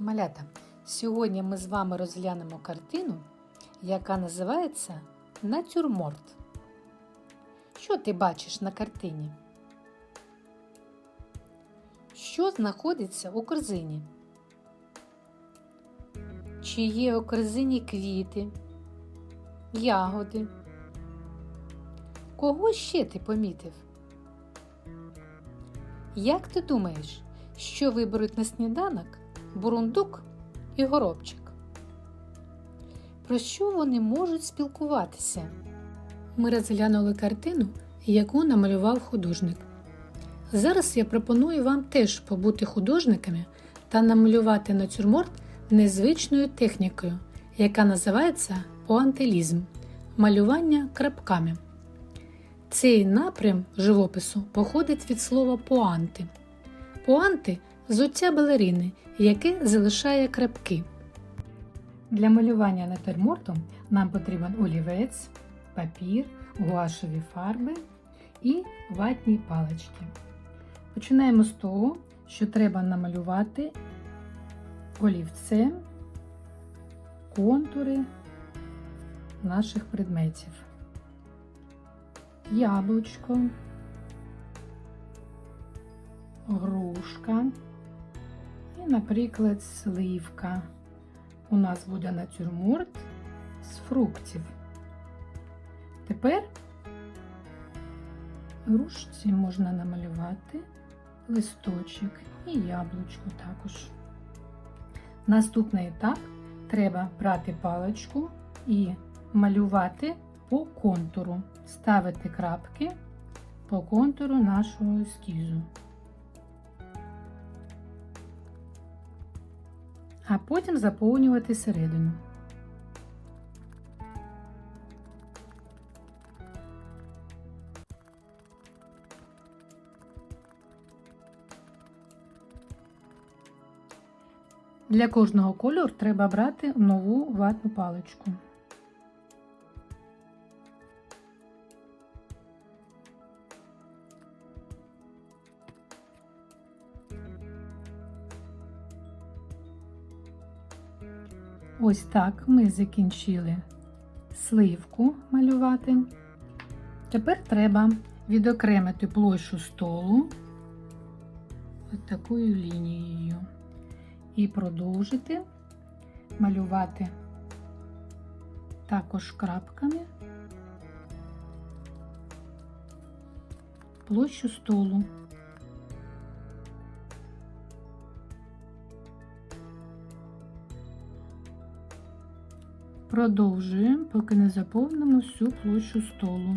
Малята, сьогодні ми з вами розглянемо картину, яка називається Натюрморт. Що ти бачиш на картині? Що знаходиться у корзині? Чи є у корзині квіти, ягоди? Кого ще ти помітив? Як ти думаєш, що виберуть на сніданок бурундук і горобчик? Про що вони можуть спілкуватися? Ми розглянули картину, яку намалював художник. Зараз я пропоную вам теж побути художниками та намалювати натюрморт незвичною технікою, яка називається пуантилізм малювання крапками. Цей напрям живопису походить від слова пуанти. Пуанти взуття балерини, яке залишає крапки. Для малювання натюрморту нам потрібен олівець, папір, гуашеві фарби і ватні палички. Починаємо з того, що треба намалювати олівцем контури наших предметів. Яблучко, грушка наприклад, сливка. У нас буде натюрморт з фруктів. Тепер грушці можна намалювати листочок і яблучко також. Наступний етап треба брати паличку і малювати по контуру, ставити крапки по контуру нашого ескізу. А потім заповнювати середину. Для кожного кольору треба брати нову ватну паличку. Ось так ми закінчили сливку малювати. Тепер треба відокремити площу столу ось такою лінією і продовжити малювати також крапками площу столу. Продовжуємо, поки не заповнимо всю площу столу.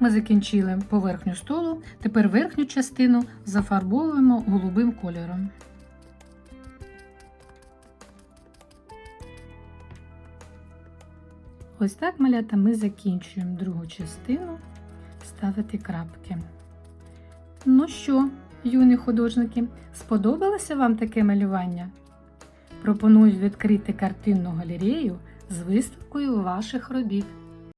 Ми закінчили поверхню столу, тепер верхню частину зафарбовуємо голубим кольором. Ось так, малята, ми закінчуємо другу частину ставити крапки. Ну що, юні художники, сподобалося вам таке малювання? Пропоную відкрити картинну галерею з виставкою ваших робіт.